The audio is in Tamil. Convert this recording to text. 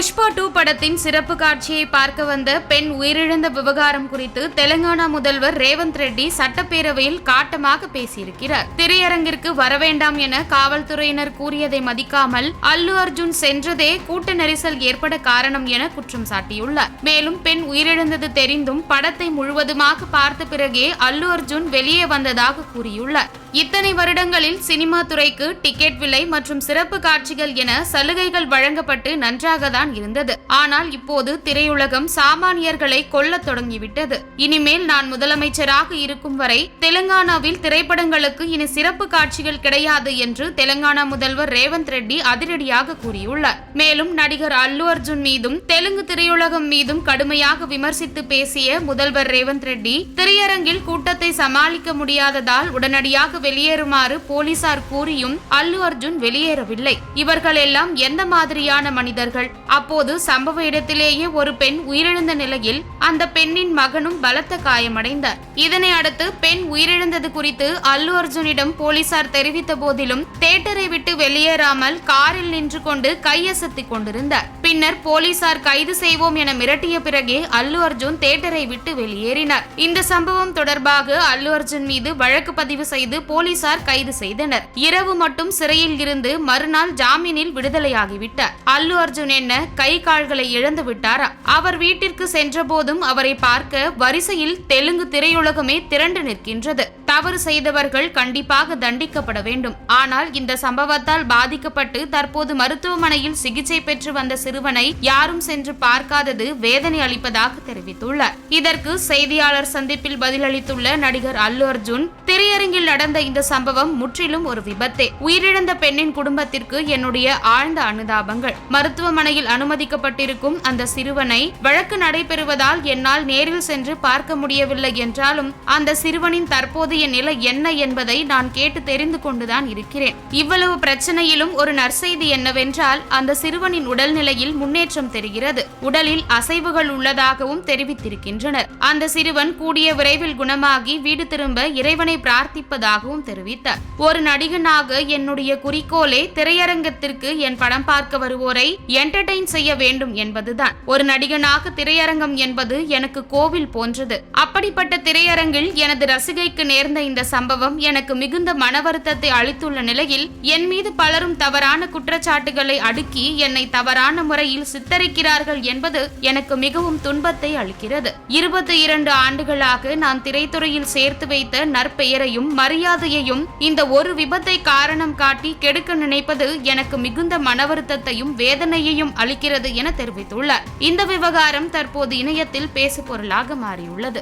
புஷ்பா டூ படத்தின் சிறப்பு காட்சியை பார்க்க வந்த பெண் உயிரிழந்த விவகாரம் குறித்து தெலுங்கானா முதல்வர் ரேவந்த் ரெட்டி சட்டப்பேரவையில் காட்டமாக பேசியிருக்கிறார். திரையரங்கிற்கு வரவேண்டாம் என காவல்துறையினர் கூறியதை மதிக்காமல் அல்லு அர்ஜுன் சென்றதே கூட்ட நெரிசல் ஏற்பட காரணம் என குற்றம் சாட்டியுள்ளார். மேலும் பெண் உயிரிழந்தது தெரிந்தும் படத்தை முழுவதுமாக பார்த்த பிறகே அல்லு அர்ஜுன் வெளியே வந்ததாக கூறியுள்ளார். இத்தனை வருடங்களில் சினிமா துறைக்கு டிக்கெட் விலை மற்றும் சிறப்பு காட்சிகள் என சலுகைகள் வழங்கப்பட்டு நன்றாக தான் இருந்தது. ஆனால் இப்போது திரையுலகம் சாமானியர்களை கொல்ல தொடங்கிவிட்டது. இனிமேல் நான் முதலமைச்சராக இருக்கும் வரை தெலுங்கானாவில் திரைப்படங்களுக்கு இனி சிறப்பு காட்சிகள் கிடையாது என்று தெலுங்கானா முதல்வர் ரேவந்த் ரெட்டி அதிரடியாக கூறியுள்ளார். மேலும் நடிகர் அல்லு அர்ஜுன் மீதும் தெலுங்கு திரையுலகம் மீதும் கடுமையாக விமர்சித்து பேசிய முதல்வர் ரேவந்த் ரெட்டி திரையரங்கில் கூட்டத்தை சமாளிக்க முடியாததால் உடனடியாக வெளியேறுமாறு போலீசார் கூறியும் அல்லு அர்ஜுன் வெளியேறவில்லை. இவர்கள் எல்லாம் எந்த மாதிரியான மனிதர்கள்? அப்போது சம்பவ இடத்திலேயே ஒரு பெண் உயிரிழந்த நிலையில் அந்த பெண்ணின் மகனும் பலத்த காயமடைந்தார். இதனை அடுத்து பெண் உயிரிழந்தது குறித்து அல்லு அர்ஜுனிடம் போலீசார் தெரிவித்த போதிலும் தேட்டரை விட்டு வெளியேறாமல் காரில் நின்று கொண்டு கையசத்திக் கொண்டிருந்தார். பின்னர் போலீசார் கைது செய்வோம் என மிரட்டிய பிறகே அல்லு அர்ஜுன் தேட்டரை விட்டு வெளியேறினார். இந்த சம்பவம் தொடர்பாக அல்லு அர்ஜுன் மீது வழக்கு பதிவு செய்து போலீசார் கைது செய்தனர். இரவு மட்டும் சிறையில் இருந்து மறுநாள் ஜாமீனில் விடுதலையாகிவிட்டார். அல்லு அர்ஜுன் என்ன கை கால்களை இழந்து விட்டாரா? அவர் வீட்டிற்கு சென்றபோதும் அவரை பார்க்க வரிசையில் தெலுங்கு திரையுலகமே திரண்டு நிற்கின்றது. தவறு செய்தவர்கள் கண்டிப்பாக தண்டிக்கப்பட வேண்டும். ஆனால் இந்த சம்பவத்தால் பாதிக்கப்பட்டு தற்போது மருத்துவமனையில் சிகிச்சை பெற்று வந்த சிறுவனை யாரும் சென்று பார்க்காதது வேதனை அளிப்பதாக தெரிவித்துள்ளார். இதற்கு செய்தியாளர் சந்திப்பில் பதிலளித்துள்ள நடிகர் அல்லு அர்ஜுன் திரையரங்கில் நடந்த இந்த சம்பவம் முற்றிலும் ஒரு விபத்தே. உயிரிழந்த பெண்ணின் குடும்பத்திற்கு என்னுடைய ஆழ்ந்த அனுதாபங்கள். மருத்துவமனையில் அனுமதிக்கப்பட்டிருக்கும் அந்த சிறுவனை வழக்கு நடைபெறுவதால் என்னால் நேரில் சென்று பார்க்க முடியவில்லை என்றாலும் அந்த சிறுவனின் தற்போதைய நிலை என்ன என்பதை நான் கேட்டு தெரிந்து கொண்டுதான் இருக்கிறேன். இவ்வளவு பிரச்சனையிலும் ஒரு நற்செய்தி என்னவென்றால் அந்த சிறுவனின் உடல்நிலையில் முன்னேற்றம் தெரிகிறது. உடலில் அசைவுகள் உள்ளதாகவும் தெரிவித்திருக்கின்றனர். அந்த சிறுவன் கூடிய விரைவில் குணமாகி வீடு திரும்ப இறைவனை பிரார்த்திப்பதாகவும் தெரிவித்தார். ஒரு நடிகனாக என்னுடைய குறிக்கோளே திரையரங்கத்திற்கு என் படம் பார்க்க வருவோரை என்டர்டைன் செய்ய வேண்டும் என்பதுதான். ஒரு நடிகனாக திரையரங்கம் என்பது எனக்கு கோவில் போன்றது. அப்படிப்பட்ட திரையரங்கில் எனது ரசிகைக்கு நேர்ந்த இந்த சம்பவம் எனக்கு மிகுந்த மன வருத்தத்தை அளித்துள்ள நிலையில் என் மீது பலரும் தவறான குற்றச்சாட்டுகளை அடுக்கி என்னை தவறான முறையில் சித்தரிக்கிறார்கள் என்பது எனக்கு மிகவும் துன்பத்தை அளிக்கிறது. இருபத்தி இரண்டு ஆண்டுகளாக நான் திரைத்துறையில் சேர்த்து வைத்த நற்பெயரையும் மரியாதையையும் இந்த ஒரு விபத்தை காரணம் காட்டி கெடுக்க நினைப்பது எனக்கு மிகுந்த மன வருத்தத்தையும் வேதனையையும் அளிக்கிறது என தெரிவித்துள்ளார். இந்த விவகாரம் தற்போது இணையத்தில் பேசு பொருளாக மாறியுள்ளது.